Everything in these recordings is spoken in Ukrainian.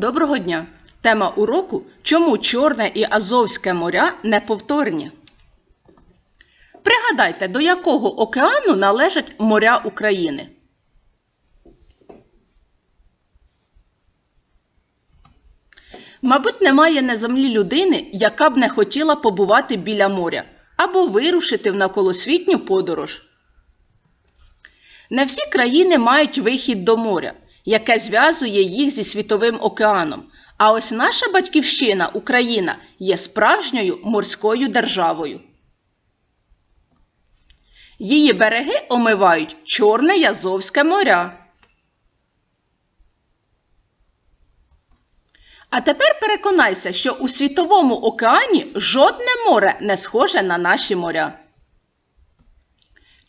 Доброго дня! Тема уроку Чому Чорне і Азовське моря неповторні? Пригадайте, до якого океану належать моря України? Мабуть, немає на землі людини, яка б не хотіла побувати біля моря або вирушити в навколосвітню подорож. Не всі країни мають вихід до моря, яке зв'язує їх зі світовим океаном. А ось наша батьківщина, Україна, є справжньою морською державою. Її береги омивають Чорне й Азовське моря. А тепер переконайся, що у світовому океані жодне море не схоже на наші моря.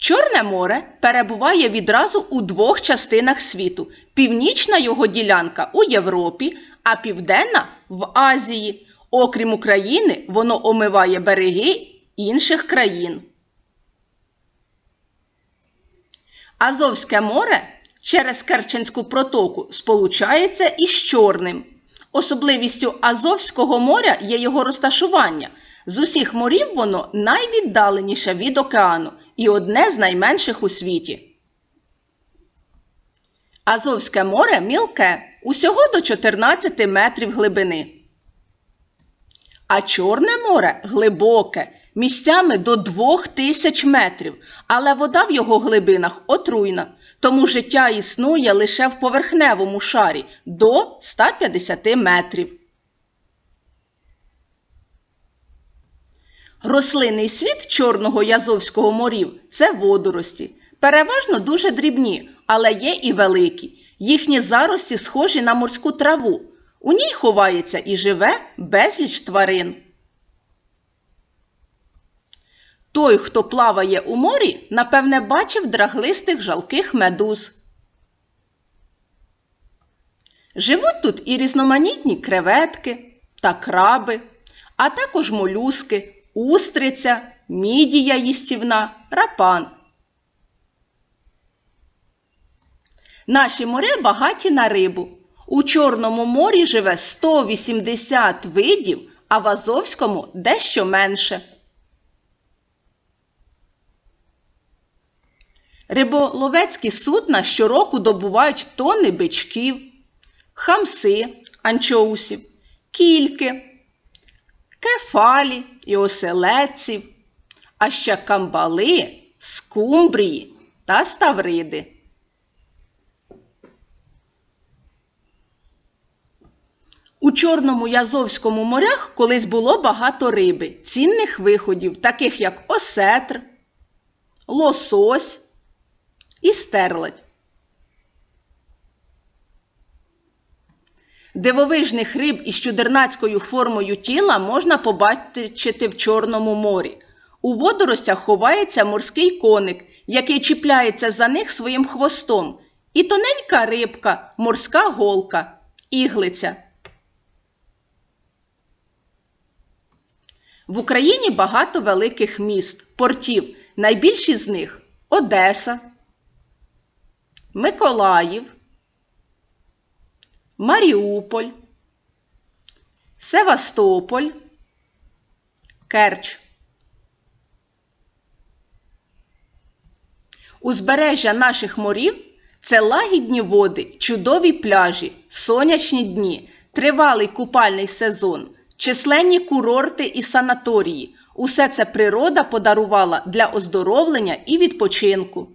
Чорне море перебуває відразу у двох частинах світу. Північна його ділянка у Європі, а південна в Азії. Окрім України, воно омиває береги інших країн. Азовське море через Керченську протоку сполучається із Чорним. Особливістю Азовського моря є його розташування. З усіх морів воно найвіддаленіше від океану і одне з найменших у світі. Азовське море мілке, усього до 14 метрів глибини. А Чорне море глибоке, місцями до 2000 метрів, але вода в його глибинах отруйна, тому життя існує лише в поверхневому шарі до 150 метрів. Рослинний світ Чорного Язовського морів це водорості. Переважно дуже дрібні, але є і великі. Їхні зарості схожі на морську траву. У ній ховається і живе безліч тварин. Той, хто плаває у морі, напевне, бачив драглистих жалких медуз. Живуть тут і різноманітні креветки та краби, а також молюски, устриця, мідія їстівна, рапан. Наші моря багаті на рибу. У Чорному морі живе 180 видів, а в Азовському дещо менше. Риболовецькі судна щороку добувають тони бичків, хамси, анчоусів, кільки, кефалі і оселедців, а ще камбали, скумбрії та ставриди. У Чорному й Азовському морях колись було багато риби, цінних виходів, таких як осетр, лосось і стерлядь. Дивовижних риб із чудернацькою формою тіла можна побачити в Чорному морі. У водоростях ховається морський коник, який чіпляється за них своїм хвостом, і тоненька рибка, морська голка, іглиця. В Україні багато великих міст, портів. Найбільші з них Одеса, Миколаїв, Маріуполь, Севастополь, Керч. Узбережжя наших морів це лагідні води, чудові пляжі, сонячні дні, тривалий купальний сезон, численні курорти і санаторії. Усе це природа подарувала для оздоровлення і відпочинку.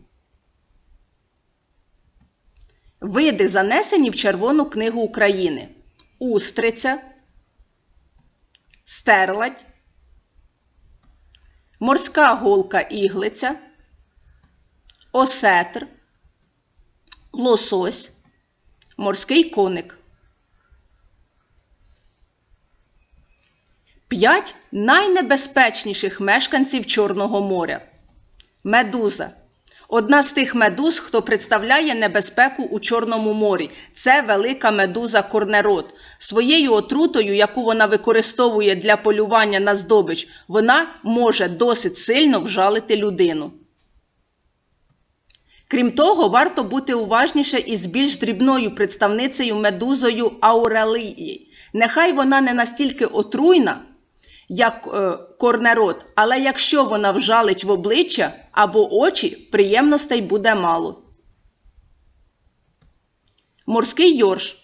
Види занесені в Червону книгу України: устриця, стерлядь, морська голка іглиця, осетр, лосось, морський коник. П'ять найнебезпечніших мешканців Чорного моря. Медуза. Одна з тих медуз, хто представляє небезпеку у Чорному морі, це велика медуза корнерот. Своєю отрутою, яку вона використовує для полювання на здобич, вона може досить сильно вжалити людину. Крім того, варто бути уважніше із більш дрібною представницею медузою аурелії. Нехай вона не настільки отруйна, як е, корнерод, але якщо вона вжалить в обличчя або очі, приємностей буде мало. Морський йорш.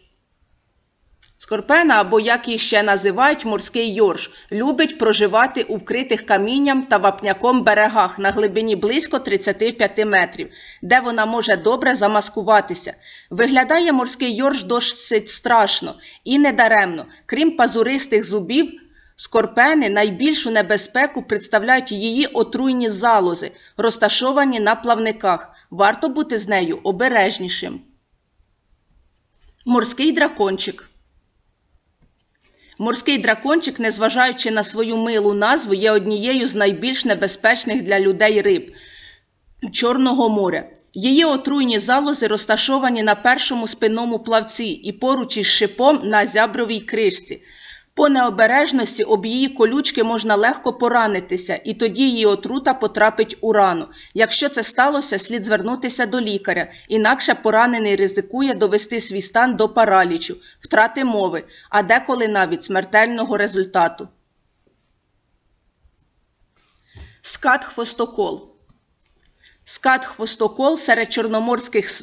Скорпена, або як її ще називають морський йорш, любить проживати у вкритих камінням та вапняком берегах на глибині близько 35 метрів, де вона може добре замаскуватися. Виглядає морський йорш досить страшно і недаремно. Крім пазуристих зубів, скорпени найбільшу небезпеку представляють її отруйні залози, розташовані на плавниках. Варто бути з нею обережнішим. Морський дракончик. Морський дракончик, незважаючи на свою милу назву, є однією з найбільш небезпечних для людей риб Чорного моря. Її отруйні залози розташовані на першому спинному плавці і поруч із шипом на зябровій кришці. По необережності об її колючки можна легко поранитися, і тоді її отрута потрапить у рану. Якщо це сталося, слід звернутися до лікаря, інакше поранений ризикує довести свій стан до паралічу, втрати мови, а деколи навіть смертельного результату. Скат хвостокол. Скат хвостокол серед чорноморських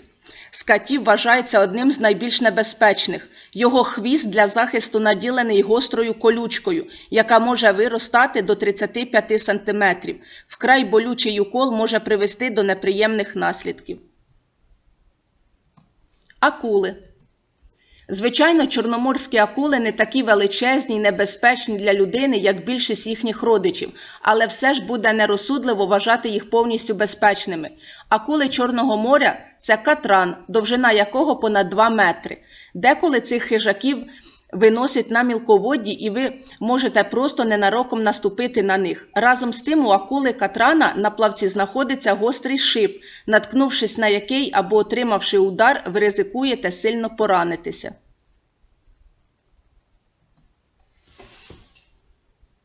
скатів вважається одним з найбільш небезпечних. Його хвіст для захисту наділений гострою колючкою, яка може виростати до 35 см. Вкрай болючий укол може привести до неприємних наслідків. Акули. Звичайно, чорноморські акули не такі величезні й небезпечні для людини, як більшість їхніх родичів, але все ж буде нерозсудливо вважати їх повністю безпечними. Акули Чорного моря це катран, довжина якого понад 2 метри. Деколи цих хижаків виносять на мілководді, і ви можете просто ненароком наступити на них. Разом з тим у акули катрана на плавці знаходиться гострий шип, наткнувшись на який або отримавши удар, ви ризикуєте сильно поранитися.